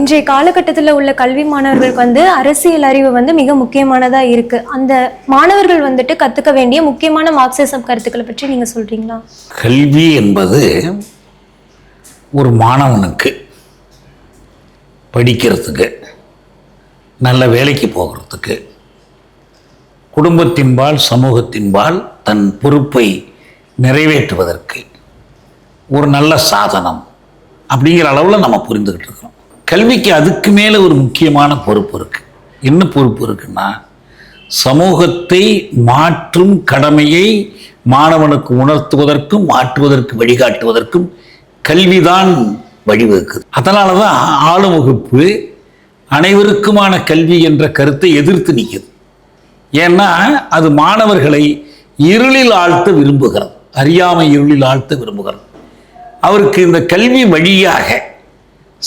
இன்றைய காலகட்டத்தில் உள்ள கல்வி மாணவர்களுக்கு வந்து அரசியல் அறிவு வந்து மிக முக்கியமானதா இருக்கு. அந்த மாணவர்கள் வந்துட்டு கத்துக்க வேண்டிய முக்கியமான மார்க்சிசம் கருத்துக்களை பற்றி நீங்க சொல்றீங்களா? கல்வி என்பது ஒரு மாணவனுக்கு படிக்கிறதுக்கு நல்ல வேலைக்கு போகிறதுக்கு குடும்பத்தின்பால் சமூகத்தின்பால் தன் பொறுப்பை நிறைவேற்றுவதற்கு ஒரு நல்ல சாதனம் அப்படிங்கிற அளவில் நம்ம புரிந்துக்கிட்டு இருக்கிறோம். கல்விக்கு அதுக்கு மேலே ஒரு முக்கியமான பொறுப்பு இருக்குது என்ன பொறுப்பு இருக்குன்னா சமூகத்தை மாற்றும் கடமையை மாணவனுக்கு உணர்த்துவதற்கும் மாற்றுவதற்கு வழிகாட்டுவதற்கும் கல்விதான் வழிவகுக்குது. அதனால தான் ஆளும் வகுப்பு அனைவருக்குமான கல்வி என்ற கருத்தை எதிர்த்து நிற்குது ஏன்னா அது மாணவர்களை இருளில் ஆழ்த்த விரும்புகிறது. அறியாமை இருளில் ஆழ்த்த விரும்புகிறது. அவருக்கு இந்த கல்வி வழியாக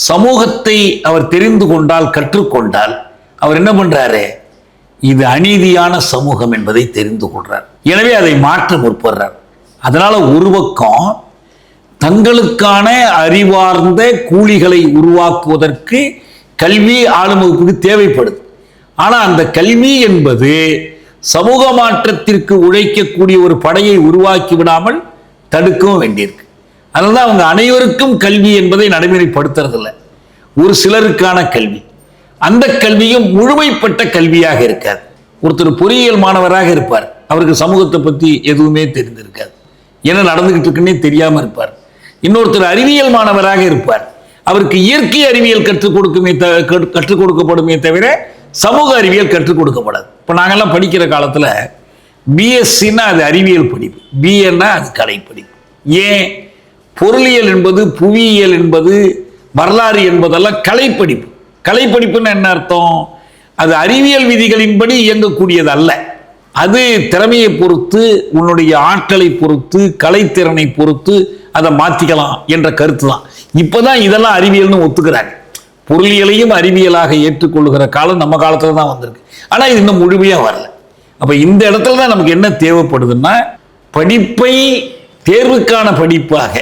சமூகத்தை அவர் தெரிந்து கொண்டால் கற்றுக்கொண்டால் அவர் என்ன பண்ணுறாரு இது அநீதியான சமூகம் என்பதை தெரிந்து கொள்றார். எனவே அதை மாற்ற முற்படுறார். அதனால் ஒரு பக்கம் தங்களுக்கான அறிவார்ந்த கூலிகளை உருவாக்குவதற்கு கல்வி ஆளும் வகுப்புக்கு தேவைப்படுது. ஆனால் அந்த கல்வி என்பது சமூக மாற்றத்திற்கு உழைக்கக்கூடிய ஒரு படையை உருவாக்கி விடாமல் தடுக்கவும் வேண்டியிருக்கு. அதனால தான் அவங்க அனைவருக்கும் கல்வி என்பதை நடைமுறைப்படுத்துறதில்ல. ஒரு சிலருக்கான கல்வி. அந்த கல்வியும் முழுமைப்பட்ட கல்வியாக இருக்காது. ஒருத்தர் பொறியியல் மாணவராக இருப்பார். அவருக்கு சமூகத்தை பற்றி எதுவுமே தெரிந்திருக்காது. என்ன நடந்துகிட்டு இருக்குன்னே தெரியாமல் இருப்பார். இன்னொருத்தர் அறிவியல் மாணவராக இருப்பார். அவருக்கு இயற்கை அறிவியல் கற்றுக் கொடுக்குமே த கற்றுக் கொடுக்கப்படுமே தவிர சமூக அறிவியல் கற்றுக் கொடுக்கப்படாது. இப்போ நாங்கள்லாம் படிக்கிற காலத்தில் பிஎஸ்சின்னா அது அறிவியல் படிப்பு. பிஏன்னா அது கலை படிப்பு ஏன்? பொருளியல் என்பது புவியியல் என்பது வரலாறு என்பதெல்லாம் கலைப்படிப்பு. கலைப்படிப்புன்னு என்ன அர்த்தம்? அது அறிவியல் விதிகளின்படி இயங்கக்கூடியது அல்ல. அது திறமையை பொறுத்து உன்னுடைய ஆற்றலை பொறுத்து கலைத்திறனை பொறுத்து அதை மாற்றிக்கலாம் என்ற கருத்து தான் இப்போதான் இதெல்லாம் அறிவியல்னு ஒத்துக்கிறாங்க. பொருளியலையும் அறிவியலாக ஏற்றுக்கொள்ளுகிற காலம் நம்ம காலத்தில் தான் வந்திருக்கு. ஆனால் இது இன்னும் முழுமையாக வரல. அப்போ இந்த இடத்துல தான் நமக்கு என்ன தேவைப்படுதுன்னா படிப்பை தேர்வுக்கான படிப்பாக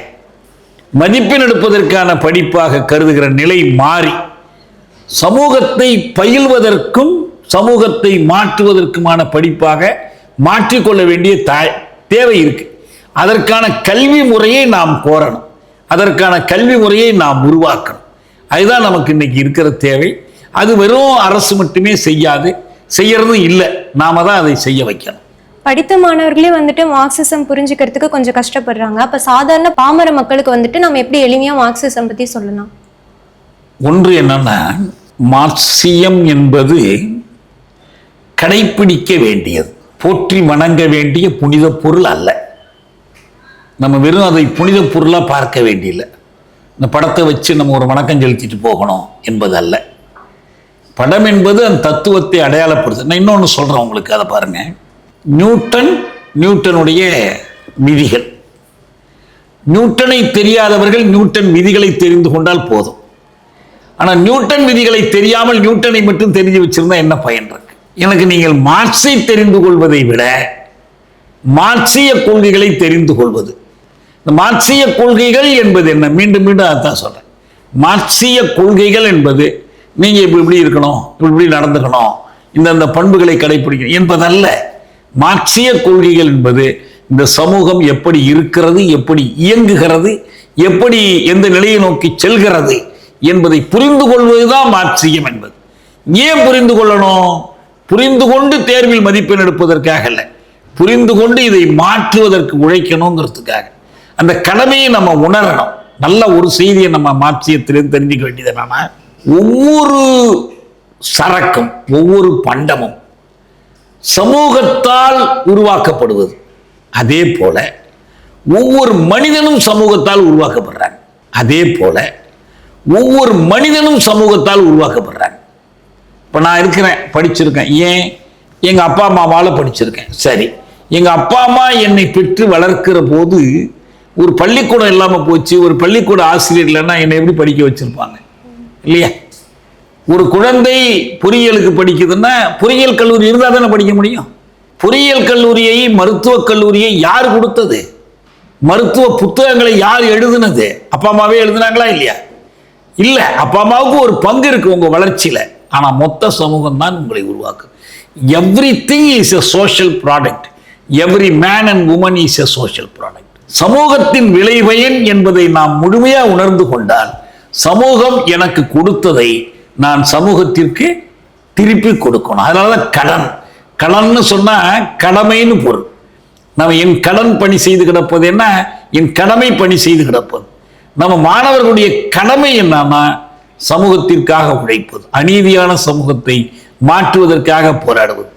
மதிப்பெண் எடுப்பதற்கான படிப்பாக கருதுகிற நிலை மாறி சமூகத்தை பயில்வதற்கும் சமூகத்தை மாற்றுவதற்குமான படிப்பாக மாற்றிக்கொள்ள வேண்டிய த தேவை இருக்கு. அதற்கான கல்வி முறையை நாம் கோரணும். அதற்கான கல்வி முறையை நாம் உருவாக்கணும். அதுதான் நமக்கு இன்னைக்கு இருக்கிற தேவை. அது வெறும் அரசு மட்டுமே செய்யாது. செய்யறதும் இல்லை. நாம தான் அதை செய்ய வைக்கணும். படித்த மாணவர்களே வந்துட்டு மார்க்சிசம் புரிஞ்சுக்கிறதுக்கு கொஞ்சம் கஷ்டப்படுறாங்க. அப்ப சாதாரண பாமர மக்களுக்கு வந்துட்டு நம்ம எப்படி எளிமையா மார்க்சிசம் பத்தி சொல்லலாம்? ஒன்று என்னன்னா மார்க்சியம் என்பது கடைப்பிடிக்க வேண்டியது போற்றி வணங்க வேண்டிய புனித பொருள் அல்ல. நம்ம வெறும் அதை புனித பொருளாக பார்க்க வேண்டியதில்லை. இந்த படத்தை வச்சு நம்ம ஒரு வணக்கம் செலுத்திட்டு போகணும் என்பது அல்ல படம் என்பது அந்த தத்துவத்தை அடையாளப்படுத்து நான் இன்னொன்று சொல்கிறேன் உங்களுக்கு அதை பாருங்கள் நியூட்டன் நியூட்டனுடைய விதிகள். நியூட்டனை தெரியாதவர்கள் நியூட்டன் விதிகளை தெரிந்து கொண்டால் போதும். ஆனால் நியூட்டன் விதிகளை தெரியாமல் நியூட்டனை மட்டும் தெரிஞ்சு வச்சிருந்தா என்ன பயன் இருக்கு? எனக்கு நீங்கள் மார்க்ஸை தெரிந்து கொள்வதை விட மார்க்சிய கொள்கைகளை தெரிந்து கொள்வது. இந்த மார்க்சிய கொள்கைகள் என்பது என்ன? மீண்டும் மீண்டும் அதான் சொல்றேன். மார்க்சிய கொள்கைகள் என்பது நீங்கள் இப்படி இப்படி இருக்கணும் இப்படி இப்படி நடந்துக்கணும் இந்தந்த பண்புகளை கடைபிடிக்கணும் என்பதல்ல. மார்க்சிய கொள்கைகள் என்பது இந்த சமூகம் எப்படி இருக்கிறது எப்படி இயங்குகிறது எப்படி எந்த நிலையை நோக்கி செல்கிறது என்பதை புரிந்து கொள்வதுதான் மார்க்சியம் என்பது. ஏன் புரிந்து கொள்ளணும்? புரிந்து கொண்டு தேர்வில் மதிப்பெண் எடுப்பதற்காக அல்ல. புரிந்து கொண்டு இதை மாற்றுவதற்கு உழைக்கணுங்கிறதுக்காக. அந்த கடமையை நம்ம உணரணும். நல்ல ஒரு செய்தியை நம்ம மார்க்சியத்திலிருந்து தெரிஞ்சுக்க வேண்டியது என்னன்னா ஒவ்வொரு சரக்கும் ஒவ்வொரு பண்டமும் சமூகத்தால் உருவாக்கப்படுவது. அதே போல ஒவ்வொரு மனிதனும் சமூகத்தால் உருவாக்கப்படுறாங்க அதே போல ஒவ்வொரு மனிதனும் சமூகத்தால் உருவாக்கப்படுறாங்க இப்போ நான் இருக்கிறேன் படிச்சிருக்கேன். ஏன்? எங்கள் அப்பா அம்மாவால் படிச்சிருக்கேன். சரி. எங்கள் அப்பா அம்மா என்னை பெற்று வளர்க்கிற போது ஒரு பள்ளிக்கூடம் இல்லாமல் போச்சு. ஒரு பள்ளிக்கூட ஆசிரியர் இல்லைன்னா என்னை எப்படி படிக்க வச்சுருப்பாங்க? இல்லையா? ஒரு குழந்தை பொறியியலுக்கு படிக்குதுன்னா பொறியியல் கல்லூரி இருந்தால் தானே படிக்க முடியும்? பொறியியல் கல்லூரியை மருத்துவக் கல்லூரியை யார் கொடுத்தது? மருத்துவ புத்தகங்களை யார் எழுதுனது? அப்பா அம்மாவே எழுதுனாங்களா இல்லையா? இல்லை அப்பா அம்மாவுக்கு ஒரு பங்கு இருக்குது உங்கள் வளர்ச்சியில். ஆனால் மொத்த சமூகம் தான் உங்களை உருவாக்கும் everything is a social product every man and woman is a social product சமூகத்தின் விளைபயன் என்பதை நாம் முழுமையாக உணர்ந்து கொண்டால் சமூகம் எனக்கு கொடுத்ததை நான் சமூகத்திற்கு திருப்பி கொடுக்கணும். அதனால தான் கடன். கடன்னு சொன்னால் கடமைன்னு பொருள். நம்ம என் கடன் பணி செய்து கிடப்பது என்ன? என் கடமை பணி செய்து கிடப்பது. நம்ம மாணவர்களுடைய கடமை என்னன்னா சமூகத்திற்காக உழைப்பது. அநீதியான சமூகத்தை மாற்றுவதற்காக போராடுவது.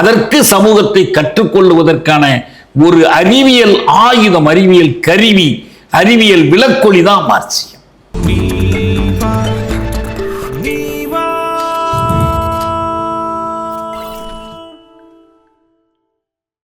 அதற்கு சமூகத்தை கற்றுக்கொள்வதற்கான ஒரு அறிவியல் ஆயுதம் அறிவியல் கருவி அறிவியல் விலக்கொலி தான் மார்க்சியம்.